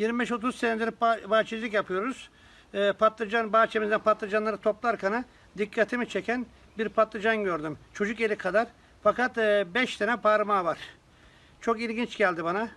25-30 senedir bahçecilik yapıyoruz. Ee, patlıcan bahçemizden patlıcanları toplarken dikkatimi çeken bir patlıcan gördüm. Çocuk eli kadar. Fakat e, 5 tane parmağı var. Çok ilginç geldi bana.